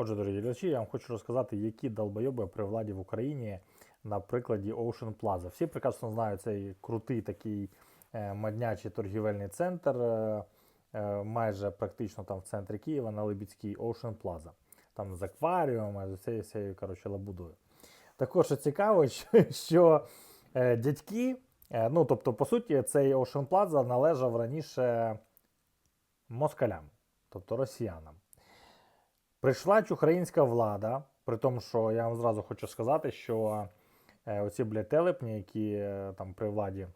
Отже, дорогі глядачі, я вам хочу розказати, які долбойоби при владі в Україні на прикладі Ocean Plaza. Всі прекрасно знають цей крутий такий е, моднячий торгівельний центр, е, е, майже практично там в центрі Києва на Либідській Ocean Plaza. Там з акваріумом, з цією коротше, лабудою. Також цікаво, що, дядьки, ну тобто, по суті, цей Ocean Plaza належав раніше москалям, тобто росіянам. Прийшла українська влада, при тому, що я вам зразу хочу сказати, що е, оці блядь, телепні, які е, там при владі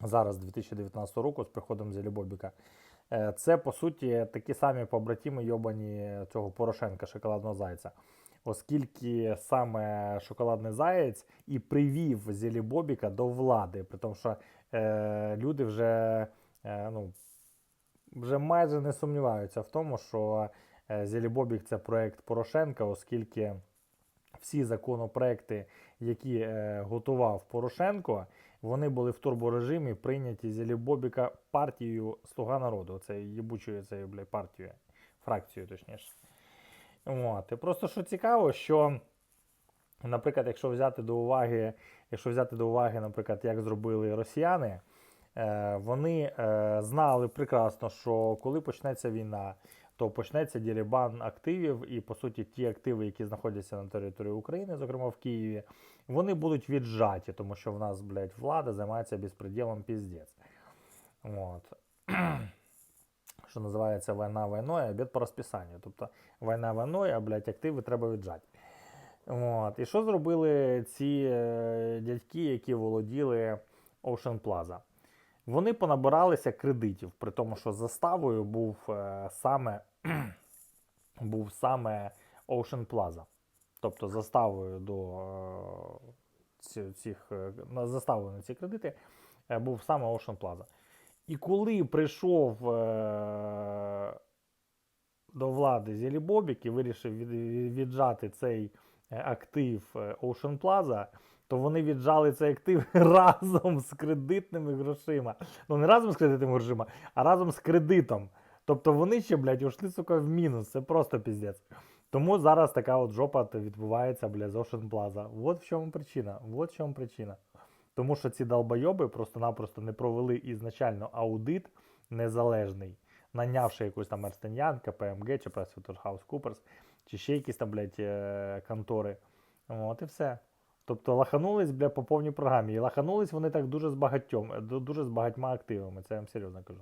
зараз 2019 року з приходом Зелібобіка, е, це по суті такі самі побратими йобані цього Порошенка, шоколадного зайця. Оскільки саме шоколадний заєць і привів Зелібобіка до влади, при тому, що е, люди вже, е, ну, вже майже не сумніваються в тому, що Зелібобік це проект Порошенка, оскільки всі законопроекти, які е, готував Порошенко, вони були в турборежимі прийняті Зелібобіка партією Слуга народу. Це їбучою цією партією, фракцією, точніше. От. І просто що цікаво, що, наприклад, якщо взяти до уваги, якщо взяти до уваги, наприклад, як зробили росіяни, е, вони е, знали прекрасно, що коли почнеться війна, то почнеться ділібан активів, і по суті ті активи, які знаходяться на території України, зокрема в Києві, вони будуть віджаті, тому що в нас, блядь, влада займається безпреділом піздець. От. Що називається війна війною, обід по розписанню. Тобто війна війною, а блядь, активи треба віджати. От. І що зробили ці е, дядьки, які володіли Ocean Plaza? Вони понабиралися кредитів, при тому, що заставою був е, саме, був саме Ocean Plaza. Тобто заставою до е, цих е, заставою на ці кредити е, був саме Ocean Plaza. І коли прийшов до влади Зелібобік і вирішив від, від- віджати цей актив Ocean Plaza, то вони віджали цей актив разом з кредитними грошима. Ну не разом з кредитними грошима, а разом з кредитом. Тобто вони ще, блядь, ушли, сука, в мінус. Це просто піздець. Тому зараз така от жопа відбувається, блядь, з Ocean Plaza. От в чому причина. От в чому причина. Тому що ці долбойоби просто-напросто не провели ізначально аудит незалежний, нанявши якусь там Young, KPMG чи PricewaterhouseCoopers, чи ще якісь там, блядь, е, контори. От і все. Тобто лаханулись, бля, по повній програмі. І лаханулись вони так дуже з багатьом, ду- дуже з багатьма активами. Це я вам серйозно кажу.